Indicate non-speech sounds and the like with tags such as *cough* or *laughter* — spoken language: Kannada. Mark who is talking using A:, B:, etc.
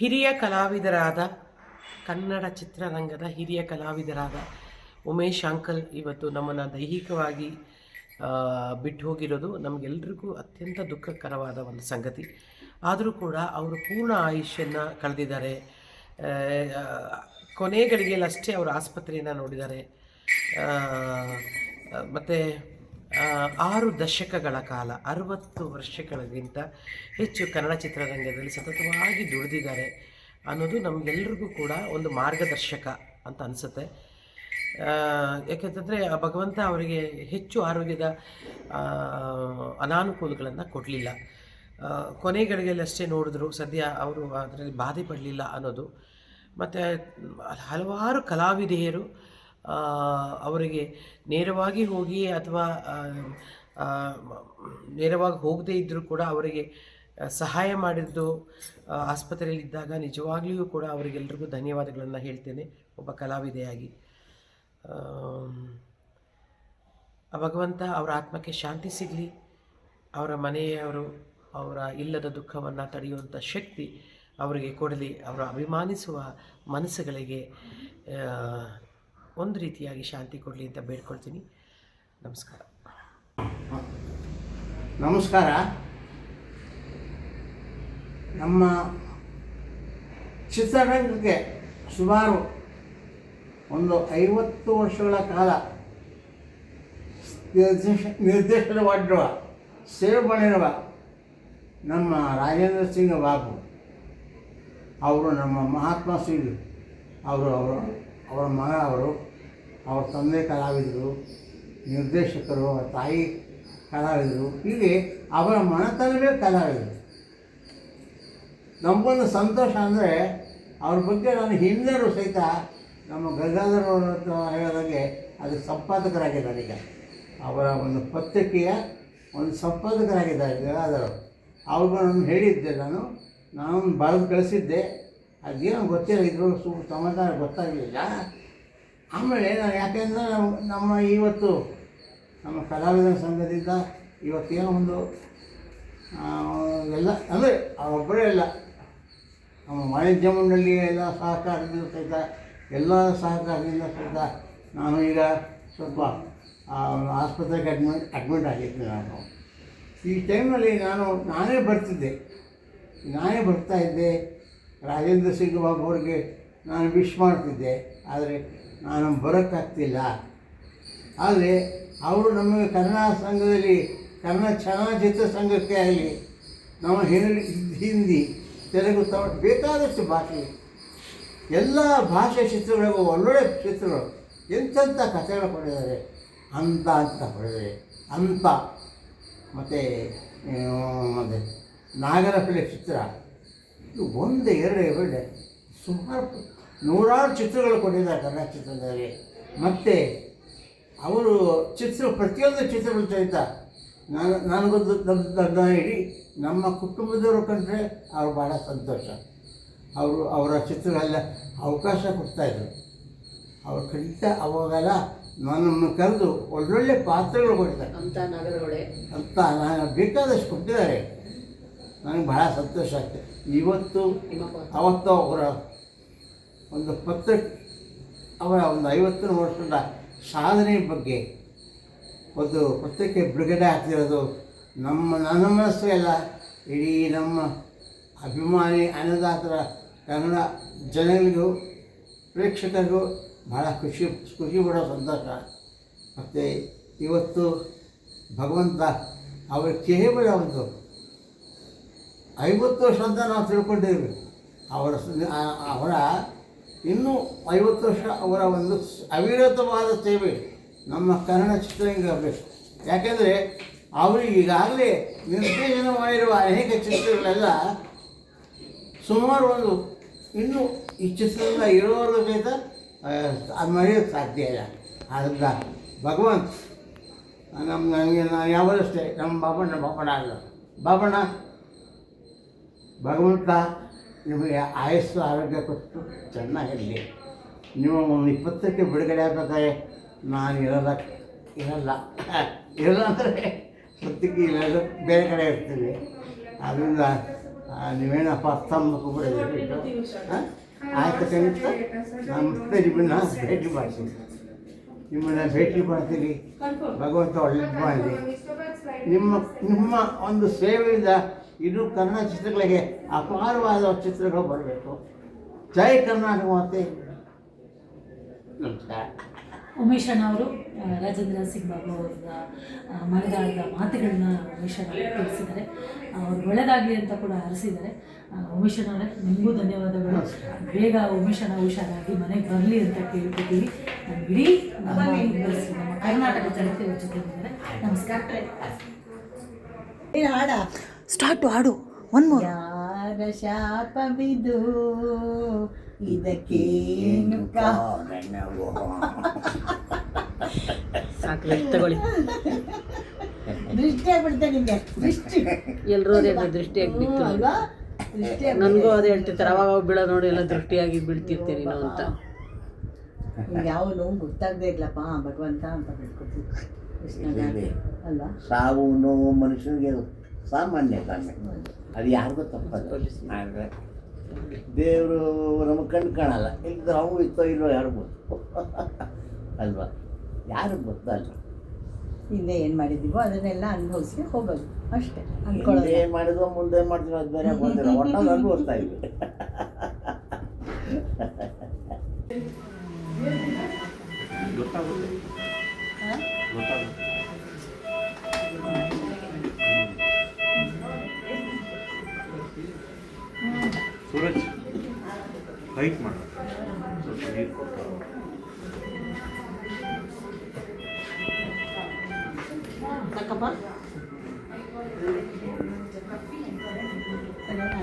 A: ಹಿರಿಯ ಕಲಾವಿದರಾದ ಕನ್ನಡ ಚಿತ್ರರಂಗದ ಹಿರಿಯ ಕಲಾವಿದರಾದ ಉಮೇಶ್ ಅಂಕಲ್ ಇವತ್ತು ನಮ್ಮನ್ನು ದೈಹಿಕವಾಗಿ ಬಿಟ್ಟು ಹೋಗಿರೋದು ನಮಗೆಲ್ರಿಗೂ ಅತ್ಯಂತ ದುಃಖಕರವಾದ ಒಂದು ಸಂಗತಿ. ಆದರೂ ಕೂಡ ಅವರು ಪೂರ್ಣ ಆಯುಷ್ಯನ್ನು ಕಳೆದಿದ್ದಾರೆ. ಕೊನೆಗಳಿಗೆಲ್ಲಷ್ಟೇ ಅವರು ಆಸ್ಪತ್ರೆಯನ್ನು ನೋಡಿದ್ದಾರೆ. ಮತ್ತು ಆರು ದಶಕಗಳ ಕಾಲ, ಅರವತ್ತು ವರ್ಷಗಳಿಗಿಂತ ಹೆಚ್ಚು ಕನ್ನಡ ಚಿತ್ರರಂಗದಲ್ಲಿ ಸತತವಾಗಿ ದುಡಿದಿದ್ದಾರೆ ಅನ್ನೋದು ನಮಗೆಲ್ರಿಗೂ ಕೂಡ ಒಂದು ಮಾರ್ಗದರ್ಶಕ ಅಂತ ಅನಿಸುತ್ತೆ. ಯಾಕೆಂತಂದರೆ ಆ ಭಗವಂತ ಅವರಿಗೆ ಹೆಚ್ಚು ಆರೋಗ್ಯದ ಅನಾನುಕೂಲಗಳನ್ನು ಕೊಡಲಿಲ್ಲ. ಕೊನೆಗಳಿಗೆಲ್ಲ ಅಷ್ಟೇ ನೋಡಿದ್ರು, ಸದ್ಯ ಅವರು ಅದರಲ್ಲಿ ಬಾಧೆ ಪಡಲಿಲ್ಲ ಅನ್ನೋದು. ಮತ್ತು ಹಲವಾರು ಕಲಾವಿದೆಯರು ಅವರಿಗೆ ನೇರವಾಗಿ ಹೋಗಿ ಅಥವಾ ನೇರವಾಗಿ ಹೋಗದೇ ಇದ್ದರೂ ಕೂಡ ಅವರಿಗೆ ಸಹಾಯ ಮಾಡಿದ್ದು ಆ, ಆಸ್ಪತ್ರೆಯಲ್ಲಿ ಇದ್ದಾಗ ನಿಜವಾಗ್ಲಿಯೂ ಕೂಡ ಅವರಿಗೆಲ್ರಿಗೂ ಧನ್ಯವಾದಗಳನ್ನು ಹೇಳ್ತೇನೆ. ಒಬ್ಬ ಕಲಾವಿದೆಯಾಗಿ. ಭಗವಂತ ಅವರ ಆತ್ಮಕ್ಕೆ ಶಾಂತಿ ಸಿಗಲಿ. ಅವರ ಮನೆಯವರು ಅವರ ಇಲ್ಲದ ದುಃಖವನ್ನು ತಡೆಯುವಂಥ ಶಕ್ತಿ ಅವರಿಗೆ ಕೊಡಲಿ. ಅವರ ಅಭಿಮಾನಿಸುವ ಮನಸ್ಸುಗಳಿಗೆ ಒಂದು ರೀತಿಯಾಗಿ ಶಾಂತಿ ಕೊಡಲಿ ಅಂತ ಬೇಡ್ಕೊಳ್ತೀನಿ. ನಮಸ್ಕಾರ.
B: ನಮಸ್ಕಾರ. ನಮ್ಮ ಚಿತ್ರರಂಗಕ್ಕೆ ಸುಮಾರು ಒಂದು ಐವತ್ತು ವರ್ಷಗಳ ಕಾಲ ನಿರ್ದೇಶ ನಿರ್ದೇಶನವಾಗಿರುವ ಸೇವೆ ಮಾಡಿರುವ ನಮ್ಮ ರಾಜೇಂದ್ರ ಸಿಂಗ್ ಬಾಬು. ಅವರು ನಮ್ಮ ಮಹಾತ್ಮ ಸಿಂಗ್. ಅವರು ಅವರು, ಅವರ ಮಗ ಅವರು. ಅವರ ತಂದೆ ಕಲಾವಿದರು, ನಿರ್ದೇಶಕರು, ಅವರ ತಾಯಿ ಕಲಾವಿದರು, ಹೀಗೆ ಅವರ ಮನೆತನವೇ ಕಲಾವಿದರು. ನಮಗೊಂದು ಸಂತೋಷ ಅಂದರೆ ಅವ್ರ ಬಗ್ಗೆ ನಾನು ಹಿಂದರು ಸಹಿತ ನಮ್ಮ ಗಂಗಾಧರವ್ರ ಹೇಳಿದಾಗೆ ಅದು ಸಂಪಾದಕರಾಗಿದ್ದಾರೆ ಈಗ ಅವರ ಒಂದು ಪತ್ರಿಕೆಯ ಒಂದು ಸಂಪಾದಕರಾಗಿದ್ದಾರೆ ಗಂಗಾಧರವರು ಅವ್ರಿಗೂ ಹೇಳಿದ್ದೆ, ನಾನು ನಾನು ಬರೆದು ಕಳಿಸಿದ್ದೆ. ಅದೇನೋ ಗೊತ್ತಿಲ್ಲ ಇದ್ರೂ ಸು ಸಮಾಧಾನ ಗೊತ್ತಾಗಲಿಲ್ಲ. ಆಮೇಲೆ ನಾನು ಯಾಕೆಂದರೆ ನಮ್ಮ ನಮ್ಮ ಇವತ್ತು ನಮ್ಮ ಕಲಾವಿದರ ಸಂಘದಿಂದ ಇವತ್ತೇನೋ ಒಂದು ಎಲ್ಲ ಅಂದರೆ ಅವರೊಬ್ಬರೇ ಇಲ್ಲ ನಮ್ಮ ವಾಣಿಜ್ಯ ಮಂಡಳಿ ಎಲ್ಲ ಸಹಕಾರದಿಂದ ಸಹಿತ, ಎಲ್ಲ ಸಹಕಾರದಿಂದ ಸಹಿತ ನಾನು ಈಗ ಸ್ವಲ್ಪ ಆಸ್ಪತ್ರೆಗೆ ಅಡ್ಮಿಟ್ ಅಡ್ಮಿಟ್ ಆಗಿದ್ದೆ ನಾನು. ಈ ಟೈಮಲ್ಲಿ ನಾನು, ನಾನೇ ಬರ್ತಿದ್ದೆ. ನಾನೇ ಬರ್ತಾ ಇದ್ದೆ. ರಾಜೇಂದ್ರ ಸಿಂಗ್ ಬಾಬು ಅವ್ರಿಗೆ ನಾನು ವಿಶ್ ಮಾಡ್ತಿದ್ದೆ. ಆದರೆ ನಾನು ಬರೋಕ್ಕಾಗ್ತಿಲ್ಲ. ಆದರೆ ಅವರು ನಮಗೆ ಕನ್ನಡ ಸಂಘದಲ್ಲಿ ಕನ್ನಡ ಚಲನಚಿತ್ರ ಸಂಘಕ್ಕೆ ಆಗಲಿ ನಮ್ಮ ಹಿಂದಿ, ತೆಲುಗು, ತಮಿಳು ಬೇಕಾದಷ್ಟು ಭಾಷೆ, ಎಲ್ಲ ಭಾಷೆ ಚಿತ್ರಗಳಿಗೂ ಒಳ್ಳೊಳ್ಳೆ ಚಿತ್ರಗಳು ಎಂಥ ಕಥೆಗಳು ಪಡೆದಿದ್ದಾರೆ ಅಂತ ಅಂತ ಪಡೆದಿದೆ ಅಂತ. ಮತ್ತು ಅದೇ ನಾಗರಪಳ್ಳಿ ಚಿತ್ರ, ಇದು ಒಂದು, ಎರಡು ಎರಡು, ಸುಮಾರು ನೂರಾರು ಚಿತ್ರಗಳು ಕೊಟ್ಟಿದ್ದಾರೆ ಕನ್ನಡ ಚಿತ್ರದಲ್ಲಿ. ಮತ್ತು ಅವರು ಚಿತ್ರ ಪ್ರತಿಯೊಂದು ಚಿತ್ರಗಳು ಸಹಿತ ನಾನು ನನಗೊಂದು ನಮ್ಮ ನನ್ನ ಇಡೀ ನಮ್ಮ ಕುಟುಂಬದವರು ಕಂಡ್ರೆ ಅವ್ರು ಭಾಳ ಸಂತೋಷ. ಅವರು ಅವರ ಚಿತ್ರಗಳೆಲ್ಲ ಅವಕಾಶ ಕೊಡ್ತಾಯಿದ್ರು ಅವ್ರು ಖಂಡಿತ ಅವಾಗೆಲ್ಲ ನನ್ನನ್ನು ಕರೆದು ಒಳ್ಳೊಳ್ಳೆ ಪಾತ್ರಗಳು ಕೊಡ್ತಾರೆ
C: ಅಂತ ನಗರಗಳೇ.
B: ಅಂತ ನಾನು ಬೇಕಾದಷ್ಟು ಕೊಟ್ಟಿದ್ದಾರೆ. ನನಗೆ ಬಹಳ ಸಂತೋಷ ಆಗ್ತದೆ. ಇವತ್ತು. ಅವತ್ತು ಅವರ ಒಂದು ಪತ್ರ ಅವರ ಒಂದು ಐವತ್ತು ವರ್ಷದ ಸಾಧನೆ ಬಗ್ಗೆ ಒಂದು ಪತ್ರಕ್ಕೆ ಬಿಡುಗಡೆ ಆಗ್ತಿರೋದು ನಮ್ಮ ನನ್ನ ಮನಸ್ಸು ಎಲ್ಲ ಇಡೀ ನಮ್ಮ ಅಭಿಮಾನಿ ಅನ್ನದಾತರ ಕನ್ನಡ ಜನಗಳಿಗೂ ಪ್ರೇಕ್ಷಕರಿಗೂ ಭಾಳ ಖುಷಿ ಖುಷಿ ಪಡೋ ಸಂತೋಷ. ಮತ್ತು ಇವತ್ತು ಭಗವಂತ ಅವರ ಕೇವಲ ಒಂದು ಐವತ್ತು ವರ್ಷ ಅಂತ ನಾವು ತಿಳ್ಕೊಂಡಿದ್ದೀವಿ. ಅವರ ಅವರ ಇನ್ನೂ ಐವತ್ತು ವರ್ಷ ಅವರ ಒಂದು ಅವಿರತವಾದ ಸೇವೆ ನಮ್ಮ ಕನ್ನಡ ಚಿತ್ರರಂಗ ಬೇಕು ಯಾಕೆಂದರೆ ಅವರು ಈಗಾಗಲೇ ನಿರ್ದೇಶನ ಮಾಡಿರುವ ಅನೇಕ ಚಿತ್ರಗಳೆಲ್ಲ ಸುಮಾರು ಒಂದು ಇನ್ನೂ ಈ ಚಿತ್ರದಿಂದ ಇರೋರು ಸಹಿತ ಅದು ಸಾಧ್ಯ ಇಲ್ಲ. ಆದ್ದರಿಂದ ಭಗವಂತ, ನಮ್ಮ ನನಗೆ ನಾನು ಯಾವಾಗಲೂ ಅಷ್ಟೇ, ನಮ್ಮ ಬಾಬಣ್ಣ ಬಾಬಣ್ಣ ಅಲ್ಲ ಬಾಬಣ್ಣ, ಭಗವಂತ ನಿಮಗೆ ಆಯಸ್ಸು, ಆರೋಗ್ಯ ಕೊಟ್ಟು ಚೆನ್ನಾಗಿರಲಿ. ನೀವು ಒಂದು ಇಪ್ಪತ್ತಕ್ಕೆ ಬಿಡುಗಡೆ ಆಗಬೇಕಾದ್ರೆ ನಾನು ಇರಲ್ಲ ಇರಲ್ಲ. *laughs* ಇರಲ್ಲ ಅಂದರೆ ಸತ್ಯಕ್ಕೆ ಇರೋದು ಬೇರೆ ಕಡೆ ಇರ್ತೀವಿ ಅದರಿಂದ ನೀವೇನಪ್ಪ ಅರ್ಥ ಬಿಡೋದು ಹಾಂ? ಆಯ್ತು ಖಂಡಿತ ನಾನು ಮತ್ತೆ ನಿಮ್ಮನ್ನ ಭೇಟಿ ಮಾಡ್ತೀನಿ. ನಿಮ್ಮನ್ನ ಭೇಟಿ ಮಾಡ್ತೀನಿ. ಭಗವಂತ ಒಳ್ಳೇದು ಮಾಡಿ. ನಿಮ್ಮ ನಿಮ್ಮ ಒಂದು ಸೇವೆಯಿಂದ ಇಡೀ ಕನ್ನಡ ಚಿತ್ರಗಳಿಗೆ ಅಪಾರವಾದ ಚಿತ್ರಗಳು ಬರಬೇಕು. ಜೈ ಕರ್ನಾಟಕ ಮತ್ತೆ ನಮಸ್ಕಾರ.
C: ಉಮೇಶ್ ಅಣ್ಣ ಅವರು ರಾಜೇಂದ್ರ ಸಿಂಗ್ ಬಾಬು ಅವರ ಮಳೆಗಾಲದ ಮಾತುಗಳನ್ನ ಉಮೇಶ್ ಅಣ್ಣ ಅವರು ತಿಳಿಸಿದ್ದಾರೆ. ಅವ್ರು ಒಳ್ಳೆಯದಾಗಲಿ ಅಂತ ಕೂಡ ಹರಿಸಿದ್ದಾರೆ ಆ, ಉಮೇಶ್ ಅಣ್ಣ ಅವರೇ ನಿಮಗೂ ಧನ್ಯವಾದಗಳು. ಬೇಗ ಉಮೇಶ್ ಅಣ್ಣ ಹುಷಾರಾಗಿ ಮನೆಗೆ ಬರಲಿ ಅಂತ ಕೇಳ್ಕೊತೀವಿ. ಇಡೀ ನಮ್ಮ ಕರ್ನಾಟಕ ಜನತೆ ಜೊತೆ ನಮಸ್ಕಾರ.
D: ಹಾಡ?
C: ಸ್ಟಾರ್ಟು ಹಾಡು. ಒನ್ ಮೋರ್
D: ಯಾರ ಶಾಪವಿದು? ಇದಕ್ಕೇನು
E: ಸಾಕು ತಗೊಳ್ಳಿ.
D: ದೃಷ್ಟಿ ಆಗ್ಬಿಡ್ತೆ ನಿಮಗೆ ದೃಷ್ಟಿ.
E: ಎಲ್ಲರೂ ಅದೇ
D: ಅಲ್ವಾ? ದೃಷ್ಟಿ ಆಗ್ಬಿಡ್ತೆ.
E: ನನಗೂ ಅದೇ ಹೇಳ್ತಿರ್ತಾರೆ ಅವಾಗ ಅವಾಗ ಬೀಳೋ ನೋಡಿ ಎಲ್ಲ ದೃಷ್ಟಿಯಾಗಿ ಬೀಳ್ತಿರ್ತೀರಿ ನಾವು ಅಂತ.
D: ನಿಂಗೆ ಯಾವ ನೋವು ಗೊತ್ತಾಗದೇ ಇಲ್ಲಪ್ಪ ಭಗವಂತ ಅಂತ ಹೇಳ್ಕೊತೀವಿ ಅಲ್ವಾ?
B: ಸಾವು ನೋವು ಮನುಷ್ಯನಿಗೆ ಸಾಮಾನ್ಯ ಕಣ್ಣು ಅದು ಯಾರಿಗೂ ತಪ್ಪದು ಆದರೆ ದೇವರು ನಮ್ಮ ಕಣ್ಣು ಕಾಣಲ್ಲ. ಇಲ್ಲದ್ರೆ ಅವು ಇತ್ತೋ ಇಲ್ಲೋ ಯಾರು ಗೊತ್ತು. ಅಲ್ವಾ? ಯಾರು ಗೊತ್ತಲ್ಲ.
D: ಹಿಂದೆ ಏನು ಮಾಡಿದ್ದೀವೋ ಅದನ್ನೆಲ್ಲ ಅನುಭವಿಸಿ ಹೋಗೋದು. ಅಷ್ಟೇ.
B: ಏನು
D: ಅನ್ಕೊಳ್ಳೋದು
B: ಏನ್ ಮಾಡಿದ್ವೋ ಮುಂದೆ ಏನು ಅದು ಬೇರೆ ಬಂದಿರೋ ಒಟ್ಟಾಗಿ ಅನುಭವಿಸ್ತಾ ಇದ್ವಿ.
F: ಹೈಟ್ ಮಾಡೋದು. ಸ್ವಲ್ಪ ನೀರು ಕೊಟ್ಟು.